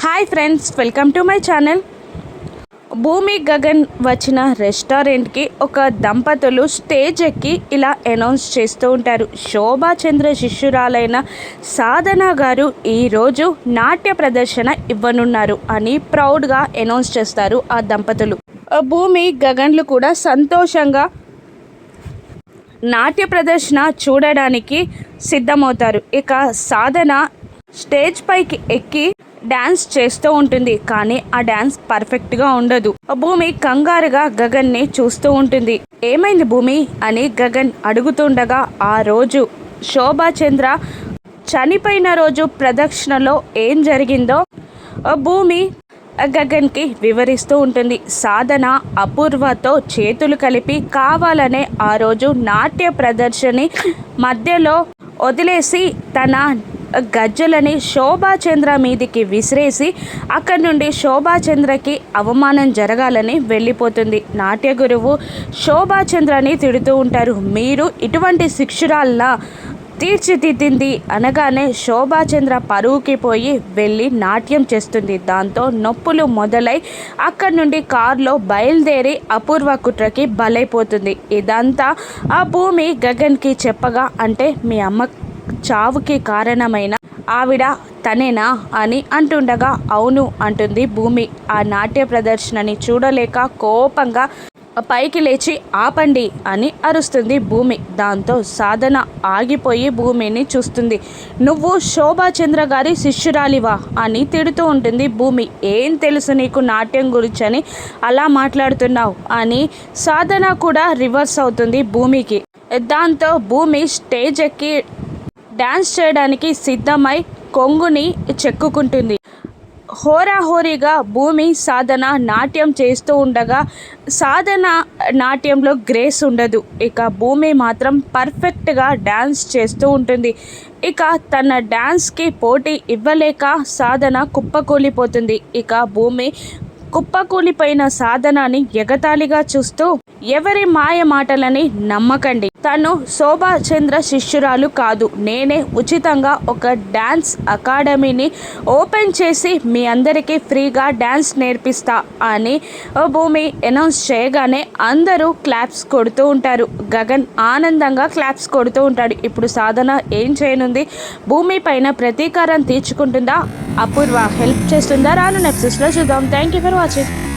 Hi friends welcome to my channel. భూమి గగన్ వచ్చిన రెస్టారెంట్కి ఒక దంపతులు స్టేజ్ ఎక్కి ఇలా అనౌన్స్ చేస్తూ ఉంటారు. శోభా చంద్ర శిష్యురాలైన సాధన గారు ఈరోజు నాట్య ప్రదర్శన ఇవ్వనున్నారు అని ప్రౌడ్గా అనౌన్స్ చేస్తారు ఆ దంపతులు. భూమి గగన్లు కూడా సంతోషంగా నాట్య ప్రదర్శన చూడడానికి సిద్ధమవుతారు. ఇక సాధన స్టేజ్ పైకి ఎక్కి డ్యాన్స్ చేస్తూ ఉంటుంది కానీ ఆ డ్యాన్స్ పర్ఫెక్ట్గా ఉండదు. భూమి కంగారుగా గగన్ని చూస్తూ ఉంటుంది. ఏమైంది భూమి? అని గగన్ అడుగుతుండగా ఆ రోజు శోభాచంద్ర చనిపోయిన రోజు ప్రదక్షిణలో ఏం జరిగిందో ఆ భూమి గగన్కి వివరిస్తూ ఉంటుంది. సాధన అపూర్వతో చేతులు కలిపి కావాలనే ఆ రోజు నాట్య ప్రదర్శని మధ్యలో వదిలేసి తన గజ్జలని శోభాచంద్ర మీదికి విసిరేసి అక్కడి నుండి శోభాచంద్రకి అవమానం జరగాలని వెళ్ళిపోతుంది. నాట్య గురువు శోభాచంద్రని తిడుతూ ఉంటారు. మీరు ఇటువంటి శిక్షురాల్లా తీర్చిదిద్దింది అనగానే శోభాచంద్ర పరువుకి పోయి వెళ్ళి నాట్యం చేస్తుంది. దాంతో నొప్పులు మొదలై అక్కడి నుండి కారులో బయలుదేరి అపూర్వ కుట్రకి బలైపోతుంది. ఇదంతా ఆ భూమి గగన్కి చెప్పగా అంటే మీ అమ్మ చావుకి కారణమైన ఆవిడ తనేనా అని అంటుండగా అవును అంటుంది భూమి. ఆ నాట్య ప్రదర్శనని చూడలేక కోపంగా పైకి లేచి ఆపండి అని అరుస్తుంది భూమి. దాంతో సాధన ఆగిపోయి భూమిని చూస్తుంది. నువ్వు శోభాచంద్ర గారి శిష్యురాలివా అని తిడుతూ ఉంటుంది భూమి. ఏం తెలుసు నీకు నాట్యం గురించి అని అలా మాట్లాడుతున్నావు అని సాధన కూడా రివర్స్ అవుతుంది భూమికి. దాంతో భూమి స్టేజ్ ఎక్కి డ్యాన్స్ చేయడానికి సిద్ధమై కొంగుని చెక్కుకుంటుంది. హోరాహోరీగా భూమి సాధన నాట్యం చేస్తూ ఉండగా సాధన నాట్యంలో గ్రేస్ ఉండదు. ఇక భూమి మాత్రం పర్ఫెక్ట్గా డ్యాన్స్ చేస్తూ ఉంటుంది. ఇక తన డ్యాన్స్కి పోటీ ఇవ్వలేక సాధన కుప్పకూలిపోతుంది. ఇక భూమి కుప్పకూలిపోయిన సాధనాన్ని ఎగతాళిగా చూస్తూ ఎవరి మాయ మాటలని నమ్మకండి. తను శోభాచంద్ర శిష్యురాలు కాదు. నేనే ఉచితంగా ఒక డ్యాన్స్ అకాడమీని ఓపెన్ చేసి మీ అందరికీ ఫ్రీగా డ్యాన్స్ నేర్పిస్తా అని భూమి అనౌన్స్ చేయగానే అందరూ క్లాప్స్ కొడుతూ ఉంటారు. గగన్ ఆనందంగా క్లాప్స్ కొడుతూ ఉంటాడు. ఇప్పుడు సాధన ఏం చేయనుంది? భూమి పైన ప్రతీకారం తీర్చుకుంటుందా? అపూర్వ హెల్ప్ చేస్తుందా? రాను నెక్స్ట్లో చూద్దాం. Thank you for watching